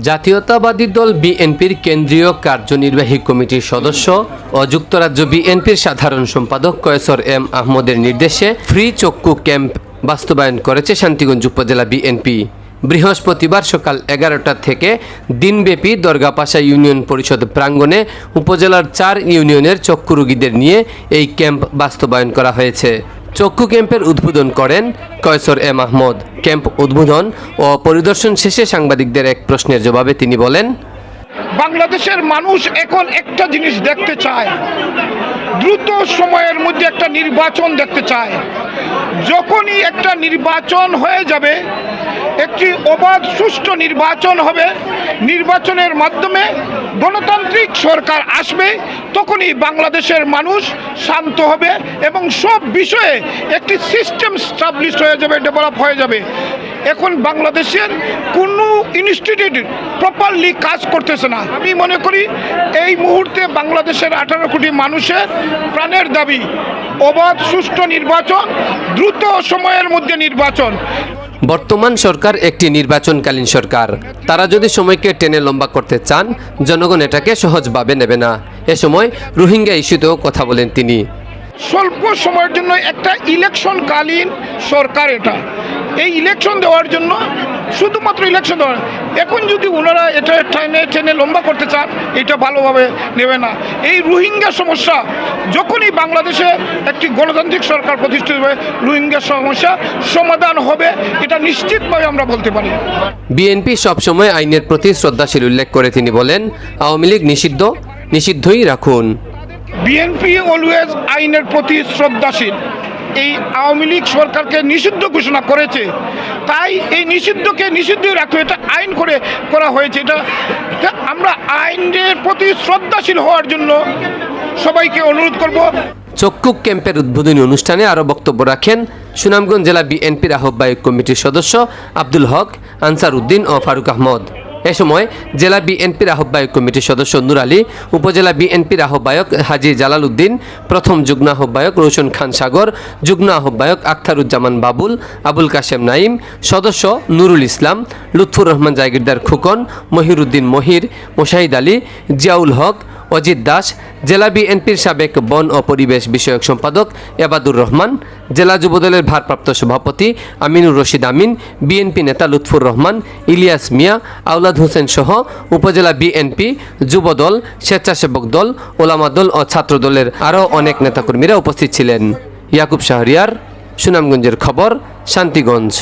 জাতীয়তাবাদী দল বিএনপির কেন্দ্রীয় কার্যনির্বাহী কমিটির সদস্য ও যুক্তরাজ্য বিএনপির সাধারণ সম্পাদক কয়েসর এম আহমদের নির্দেশে ফ্রি চক্ষু ক্যাম্প বাস্তবায়ন করেছে শান্তিগঞ্জ উপজেলা বিএনপি। বৃহস্পতিবার সকাল এগারোটা থেকে দিনব্যাপী দরগাপাশা ইউনিয়ন পরিষদ প্রাঙ্গণে উপজেলার চার ইউনিয়নের চক্ষু রোগীদের নিয়ে এই ক্যাম্প বাস্তবায়ন করা হয়েছে। চক্ষু ক্যাম্পের উদ্বোধন করেন কয়সর এম আহমদ ক্যাম্প উদ্বোধন ও পরিদর্শন শেষে সাংবাদিকদের এক প্রশ্নের জবাবে তিনি বলেন, বাংলাদেশের মানুষ এখন একটা জিনিস দেখতে চায়। দ্রুত সময়ের মধ্যে একটা নির্বাচন দেখতে চায়। যখনই একটা নির্বাচন হয়ে যাবে একটি অবাধ সুষ্ঠু নির্বাচন হবে। নির্বাচনের মাধ্যমে গণতান্ত্রিক সরকার আসবে, তখনই বাংলাদেশের মানুষ শান্ত হবে এবং সব বিষয়ে একটি সিস্টেম স্টাবলিশ হয়ে যাবে ডেভেলপ হয়ে যাবে। এখন বাংলাদেশের কোনো ইনস্টিটিউট প্রপারলি কাজ করতেছে না। আমি মনে করি এই মুহূর্তে বাংলাদেশের আঠারো কোটি মানুষের প্রাণের দাবি, অবাধ সুষ্ঠু নির্বাচন, দ্রুত সময়ের মধ্যে নির্বাচন। বর্তমান সরকার একটি নির্বাচনকালীন সরকার। তারা যদি সময়কে টেনে লম্বা করতে চান, জনগণ এটাকে সহজভাবে নেবে না। এ সময় রোহিঙ্গা ইস্যুতেও কথা বলেন তিনি। স্বল্প সময়ের জন্য একটা ইলেকশনকালীন সরকার এটা। এই ইলেকশন দেওয়ার জন্য শুধুমাত্র ইলেকশন দেওয়ার এখন যদি ওনারা এটা টেনে টেনে লম্বা করতে চান, এটা ভালোভাবে নেবে না। এই রোহিঙ্গা সমস্যা যখনই বাংলাদেশে একটি গণতান্ত্রিক সরকার প্রতিষ্ঠিত হবে রোহিঙ্গা সমস্যা সমাধান হবে এটা নিশ্চিতভাবে আমরা বলতে পারি। বিএনপি সবসময় আইনের প্রতি শ্রদ্ধাশীল উল্লেখ করে তিনি বলেন আওয়ামী লীগ নিষিদ্ধ নিষিদ্ধই রাখুন। বিএনপি অলওয়েজ আইনের প্রতি শ্রদ্ধাশীল। এই আওয়ামী লীগ সরকারকে নিষিদ্ধ ঘোষণা করেছে। তাই এই নিষিদ্ধকে নিষিদ্ধই রাখতে এটা আইন করে করা হয়েছে। এটা এটা আমরা আইনের প্রতি শ্রদ্ধাশীল হওয়ার জন্য সবাইকে অনুরোধ করব। চক্ষু ক্যাম্পের উদ্বোধনী অনুষ্ঠানে আরও বক্তব্য রাখেন সুনামগঞ্জ জেলা বিএনপির আহ্বায়ক কমিটির সদস্য আব্দুল হক আনসার উদ্দিন ও ফারুক আহমদ। এ সময় জেলা বিএনপির আহ্বায়ক কমিটির সদস্য নুর আলী, উপজেলা বিএনপির আহ্বায়ক হাজি জালাল উদ্দিন, প্রথম যুগ্ম আহ্বায়ক রোশন খান সাগর, যুগ্ম আহ্বায়ক আখতারুজ্জামান বাবুল, আবুল কাশেম নাইম সদস্য নুরুল ইসলাম, লুৎফুর রহমান জাগিরদার খুকন, মহিরুদ্দিন মহির, মোশাহিদ আলী, জিয়াউল হক, অজিত দাস, জেলা বিএনপির সাবেক বন ও পরিবেশ বিষয়ক সম্পাদক এবাদুর রহমান, জেলা যুবদলের ভারপ্রাপ্ত সভাপতি আমিনুর রশিদ আমিন, বিএনপি নেতা লুৎফুর রহমান, ইলিয়াস মিয়া আউলাদ হোসেন সহ উপজেলা বিএনপি, যুবদল, স্বেচ্ছাসেবক দল, ওলামা দল ও ছাত্রদলের আরও অনেক নেতাকর্মীরা উপস্থিত ছিলেন। ইয়াকুব শাহরিয়ার, সুনামগঞ্জের খবর, শান্তিগঞ্জ।